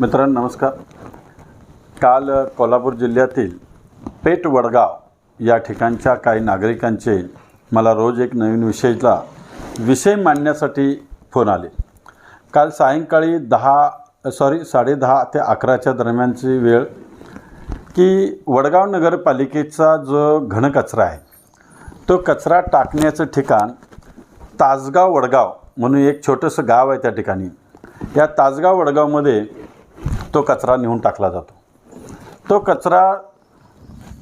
मित्रांनो नमस्कार. काल कोल्हापूर जिल्ह्यातील पेट वडगाव या ठिकाणच्या काही नागरिकांचे मला रोज एक नवीन विषयला विषय मांडण्यासाठी फोन आले. काल सायंकाळी दहा सॉरी साडेदहा ते अकराच्या दरम्यानची वेळ की वडगाव नगरपालिकेचा जो घनकचरा आहे तो कचरा टाकण्याचं ठिकाण तासगाव वडगाव म्हणून एक छोटंसं गाव आहे त्या ठिकाणी. या तासगाव वडगावमध्ये तो कचरा नेऊन टाकला जातो. तो कचरा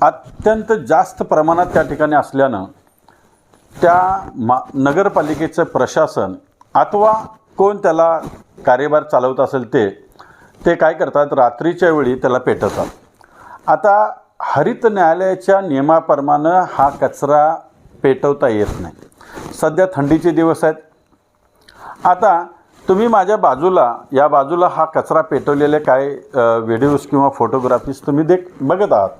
अत्यंत जास्त प्रमाणात त्या ठिकाणी असल्यानं त्या मा नगरपालिकेचं प्रशासन अथवा कोण त्याला कार्यभार चालवत असेल ते ते काय करतात? रात्रीच्या वेळी त्याला पेटवतात. आता हरित न्यायालयाच्या नियमाप्रमाणे हा कचरा पेटवता येत नाही. सध्या थंडीचे दिवस आहेत. आता तुम्ही माझ्या बाजूला या बाजूला हा कचरा पेटवलेले काय व्हिडिओज किंवा फोटोग्राफीज तुम्ही देख बघत आहात.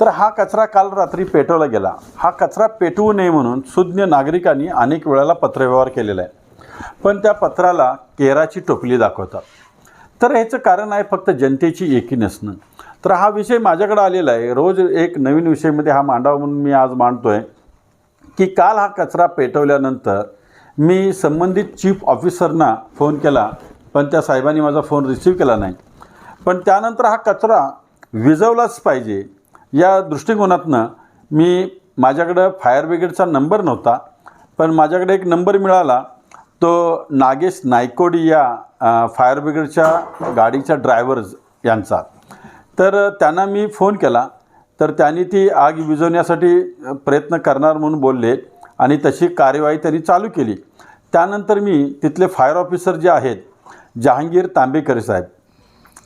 तर हा कचरा काल रात्री पेटवला गेला. हा कचरा पेटवू नये म्हणून सुज्ञ नागरिकांनी अनेक वेळाला पत्रव्यवहार केलेला आहे. पण त्या पत्राला केराची टोपली दाखवतात. तर ह्याचं कारण आहे फक्त जनतेची एकी नसणं. तर हा विषय माझ्याकडे आलेला आहे. रोज एक नवीन विषयमध्ये हा मांडावा म्हणून मी आज मांडतो आहे की काल हा कचरा पेटवल्यानंतर मी संबंधित चीफ ऑफिसरना फोन केला पण त्या साहेबांनी माझा फोन रिसीव केला नाही. पण त्यानंतर हा कचरा विजवलाच पाहिजे. या दृष्टिकोनातनं मी माझ्याकडं फायर ब्रिगेडचा नंबर नव्हता पण माझ्याकडे एक नंबर मिळाला. तो नागेश नायकोडी या फायर ब्रिगेडच्या गाडीच्या ड्रायव्हर्स यांचा. तर त्यांना मी फोन केला. तर त्यांनी ती आग विझवण्यासाठी प्रयत्न करणार म्हणून बोलले. आणि तशी कार्यवाही त्यांनी चालू केली. त्यानंतर मी तिथले फायर ऑफिसर जे आहेत जहांगीर तांबेकर साहेब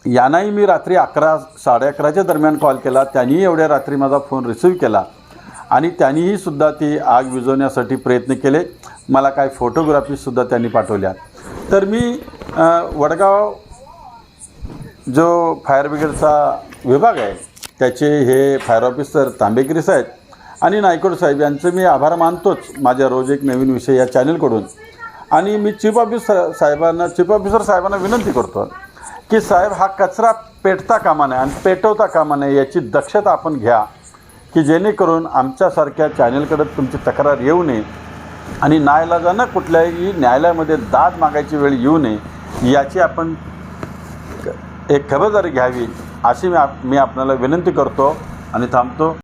यांनाही मी रात्री अकरा साडे अकराच्या दरम्यान कॉल केला. त्यांनीही एवढ्या रात्री माझा फोन रिसीव्ह केला. आणि त्यांनीही सुद्धा ती आग विझवण्यासाठी प्रयत्न केले. मला काही फोटोग्राफीसुद्धा त्यांनी पाठवल्या. तर मी वडगाव जो फायर ब्रिगेडचा विभाग आहे त्याचे हे फायर ऑफिसर तांबेकरी साहेब आणि नायकोड साहेब यांचं मी आभार मानतोच माझ्या रोज एक नवीन विषय या चॅनलकडून. आणि मी चीफ ऑफिसर साहेबांना चीफ ऑफिसर साहेबांना विनंती करतो की साहेब हा कचरा पेटता कामा नये आणि पेटवता कामा नये याची दक्षता आपण घ्या की जेणेकरून आमच्यासारख्या चॅनलकडे तुमची तक्रार येऊ नये आणि नाईलाजानं कुठल्याही न्यायालयामध्ये दाद मागायची वेळ येऊ नये याची आपण एक खबरदारी घ्यावी अशी मी आप मी आपल्याला विनंती करतो आणि थांबतो.